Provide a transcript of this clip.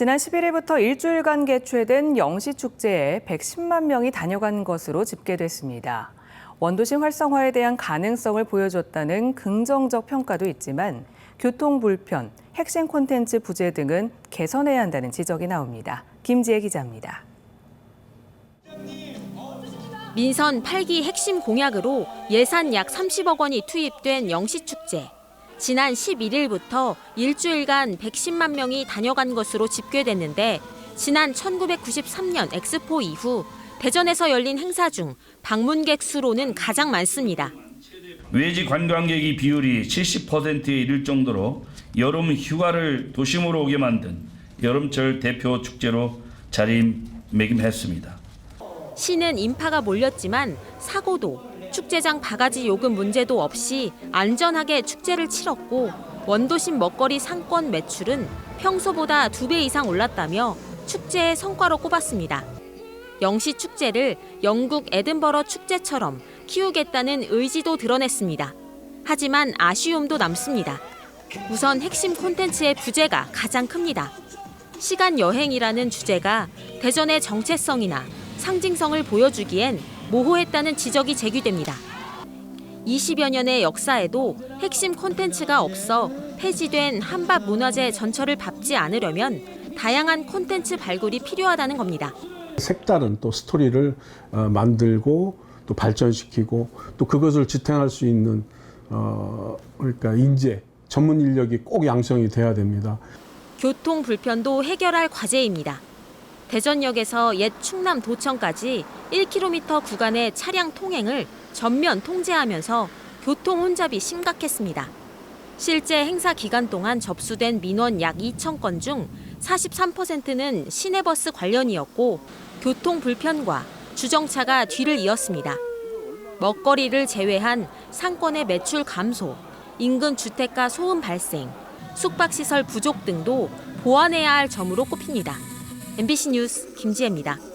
지난 11일부터 일주일간 개최된 영시 축제에 110만 명이 다녀간 것으로 집계됐습니다. 원도심 활성화에 대한 가능성을 보여줬다는 긍정적 평가도 있지만 교통 불편, 핵심 콘텐츠 부재 등은 개선해야 한다는 지적이 나옵니다. 김지혜 기자입니다. 민선 8기 핵심 공약으로 예산 약 30억 원이 투입된 영시축제. 지난 11일부터 일주일간 110만 명이 다녀간 것으로 집계됐는데 지난 1993년 엑스포 이후 대전에서 열린 행사 중 방문객 수로는 가장 많습니다. 외지 관광객이 비율이 70%에 이를 정도로 여름 휴가를 도심으로 오게 만든 여름철 대표 축제로 자리매김했습니다. 시는 인파가 몰렸지만 사고도 축제장 바가지 요금 문제도 없이 안전하게 축제를 치렀고 원도심 먹거리 상권 매출은 평소보다 두 배 이상 올랐다며 축제의 성과로 꼽았습니다. 영시 축제를 영국 에든버러 축제처럼 키우겠다는 의지도 드러냈습니다. 하지만 아쉬움도 남습니다. 우선 핵심 콘텐츠의 부재가 가장 큽니다. 시간 여행이라는 주제가 대전의 정체성이나 상징성을 보여주기엔 모호했다는 지적이 제기됩니다. 20여 년의 역사에도 핵심 콘텐츠가 없어 폐지된 한밥 문화재 전철을 밟지 않으려면 다양한 콘텐츠 발굴이 필요하다는 겁니다. 색다른 또 스토리를 어, 만들고 또 발전시키고 또 그것을 지탱할 수 있는 어 그러니까 인재 전문 인력이 꼭 양성이 돼야 됩니다. 교통 불편도 해결할 과제입니다. 대전역에서 옛 충남 도청까지 1km 구간의 차량 통행을 전면 통제하면서 교통 혼잡이 심각했습니다. 실제 행사 기간 동안 접수된 민원 약 2천 건 중 43%는 시내버스 관련이었고 교통 불편과 주정차가 뒤를 이었습니다. 먹거리를 제외한 상권의 매출 감소, 인근 주택가 소음 발생, 숙박시설 부족 등도 보완해야 할 점으로 꼽힙니다. MBC 뉴스 김지혜입니다.